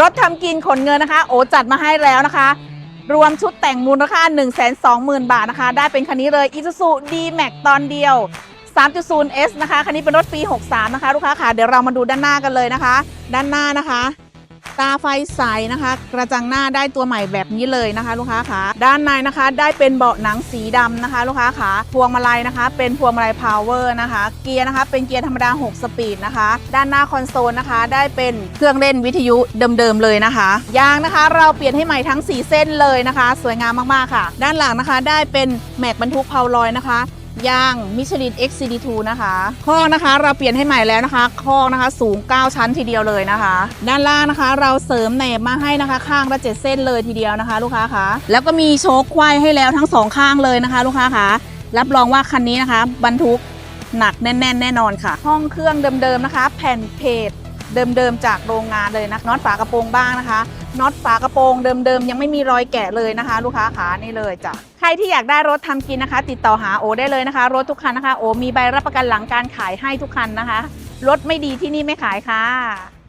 รถทำกินขนเงินนะคะ โอจัดมาให้แล้วนะคะ รวมชุดแต่งมูลค่า 1 2 0 0 0 0 บาทนะคะ ได้เป็นคันนี้เลย Isuzu D-Max ตอนเดียว 3.0S นะคะ คันนี้เป็นรถปี 63 นะคะ ลูกค้าค่ะ เดี๋ยวเรามาดูด้านหน้ากันเลยนะคะ ด้านหน้านะคะ ตาไฟใสนะคะ กระจังหน้าได้ตัวใหม่แบบนี้เลยนะคะ ลูกค้าค่ะด้านในนะคะได้เป็นเบาะหนังสีดำนะคะ ลูกค้าค่ะพวงมาลัยนะคะ เป็นพวงมาลัยพาวเวอร์นะคะ เกียร์นะคะเป็นเกียร์ธรรมดา 6 สปีดนะคะ ด้านหน้าคอนโซลนะคะ ได้เป็นเครื่องเล่นวิทยุเดิมๆเลยนะคะยางนะคะ เราเปลี่ยนให้ใหม่ทั้ง 4 เส้นเลยนะคะ สวยงามมากๆค่ะ ด้านหลังนะคะได้เป็นแม็กบรรทุกเพาลอยนะคะ ยางมิชลิน XCD2 นะคะข้อนะคะเราเปลี่ยนให้ใหม่แล้วนะคะข้อนะคะสูง 9 ชั้นทีเดียวเลยนะคะ ด้านล่างนะคะ เราเสริมแหนบมาให้นะคะ ข้างละเจ็ดเส้นเลยทีเดียวนะคะ ลูกค้าคะแล้วก็มีโชคควายให้แล้วทั้งสองข้างเลยนะคะ ลูกค้าคะรับรองว่าคันนี้นะคะ บรรทุกหนักแน่น ๆ แน่นอนค่ะ ห้องเครื่องเดิมๆนะคะ แผ่นเพจเดิมๆจากโรงงานเลยนะน็อตฝากระโปรงบ้างนะคะน็อตฝากระโปรงเดิมๆยังไม่มีรอยแกะเลยนะคะ ลูกค้าขานี่เลยจ้ะ ที่อยากได้รถทำกินนะคะ ติดต่อหาโอได้เลยนะคะ รถทุกคันนะคะ โอมีใบรับประกันหลังการขายให้ทุกคันนะคะ รถไม่ดีที่นี่ไม่ขายค่ะ